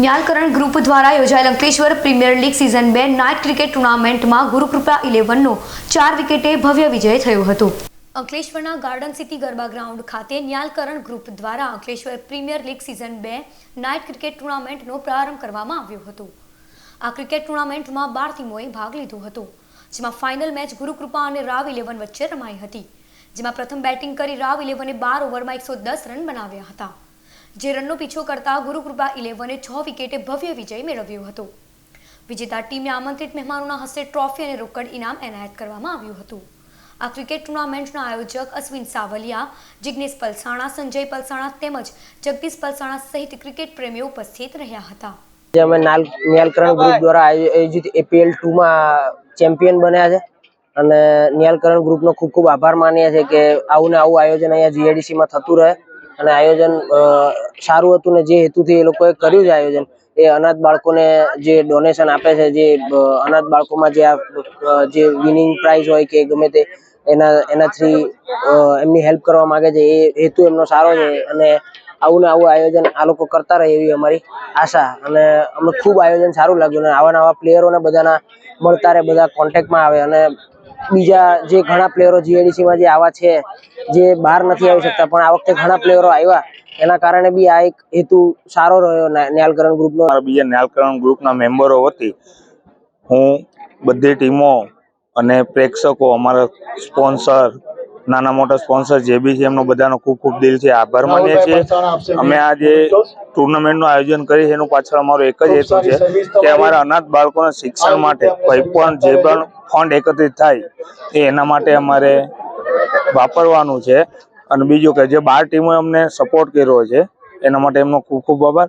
Nyalkaran group દ્વારા યોજાયેલ Ankleshwar premier league season બે નાઇટ ક્રિકેટ ટુર્નામેન્ટમાં ગુરુકૃપા ઇલેવનનો ચાર વિકેટે ભવ્ય વિજય થયો હતો. અંકલેશ્વરના ગાર્ડન સિટી ગરબા ગ્રાઉન્ડ ખાતે ન્યાલકરણ ગ્રુપ દ્વારા અંકલેશ્વર પ્રીમિયર લીગ સિઝન બે નાઇટ ક્રિકેટ ટુર્નામેન્ટનો પ્રારંભ કરવામાં આવ્યો હતો. આ ક્રિકેટ ટુર્નામેન્ટમાં બાર ટીમોએ ભાગ લીધો હતો, જેમાં ફાઇનલ મેચ ગુરુકૃપા અને રાવ ઇલેવન વચ્ચે રમાઈ હતી, જેમાં પ્રથમ બેટિંગ કરી રાવ ઇલેવને બાર ઓવરમાં એકસો દસ રન બનાવ્યા હતા. જે રનનો પીછો કરતા ગુરુકૃપા ઇલેવને છ વિકેટે ભવ્ય વિજય મેળવ્યો હતો. વિજેતા ટીમે આમંત્રિત મહેમાનોના હસ્તે ટ્રોફી અને રોકડ ઇનામ એનાયત કરવામાં આવ્યું હતું. આ ક્રિકેટ ટુર્નામેન્ટના આયોજક અશ્વિન સાવલિયા જિજ્ઞેશ પલસાણા, સંજય પલસાણા તેમજ જગદીશ પલસાણા સહિત ક્રિકેટ પ્રેમીઓ ઉપસ્થિત રહ્યા હતા. અમે નાલ નિયાલકરણ ગ્રુપ દ્વારા આયોજિત એપીએલ ટુમાં ચેમ્પિયન બન્યા છે. અને નિયાલકરણ ગ્રુપનો ખૂબ ખૂબ આભાર માનીએ છીએ કે આવું ને આવું આયોજન અહીંયા જીઆઈડીસીમાં થતું રહે. અને આયોજન સારું હતું ને જે હેતુથી એ લોકોએ કર્યું છે આયોજન, એ અનાથ બાળકોને જે ડોનેશન આપે છે, જે અનાથ બાળકોમાં જે આ જે વિનિંગ પ્રાઇઝ હોય કે ગમે તે, એના, એનાથી એમની હેલ્પ કરવા માંગે છે, એ હેતુ એમનો સારો છે અને આવું ને આવું આયોજન આ લોકો કરતા રહે એવી અમારી આશા અને અમને ખૂબ આયોજન સારું લાગ્યું અને આવા નવા પ્લેયરોને બધાના મળતા રહે, બધા કોન્ટેક્ટમાં આવે અને બીજા જે ઘણા પ્લેયરો જીઆઈડીસીમાં જે આવા છે, જે બહાર નથી આવી શકતા, પણ આ વખતે ઘણા પ્લેયરો આવ્યા. એના કારણે બી આ એક હેતુ સારો રહ્યો ન્યાલકરણ ગ્રુપનો બીજા ન્યાલકરણ ગ્રુપના મેમ્બરો વતી હું બધી ટીમો અને પ્રેક્ષકો, અમારા સ્પોન્સર નાના મોટા સ્પોન્સર જે બી છે એમનો બધાનો ખૂબ ખૂબ દિલથી આભાર માનીએ છીએ. અમે આ જે ટુર્નામેન્ટનું આયોજન કરી છે એનું પાછળ અમારો એક જ હેતુ છે કે અમારા અનાથ બાળકોના શિક્ષણ માટે કોઈ પણ જે પણ ફંડ એકત્રિત થાય એ એના માટે અમારે વાપરવાનું છે. અને બીજું કે જે બાર ટીમોએ અમને સપોર્ટ કર્યો છે એના માટે એમનો ખૂબ ખૂબ આભાર.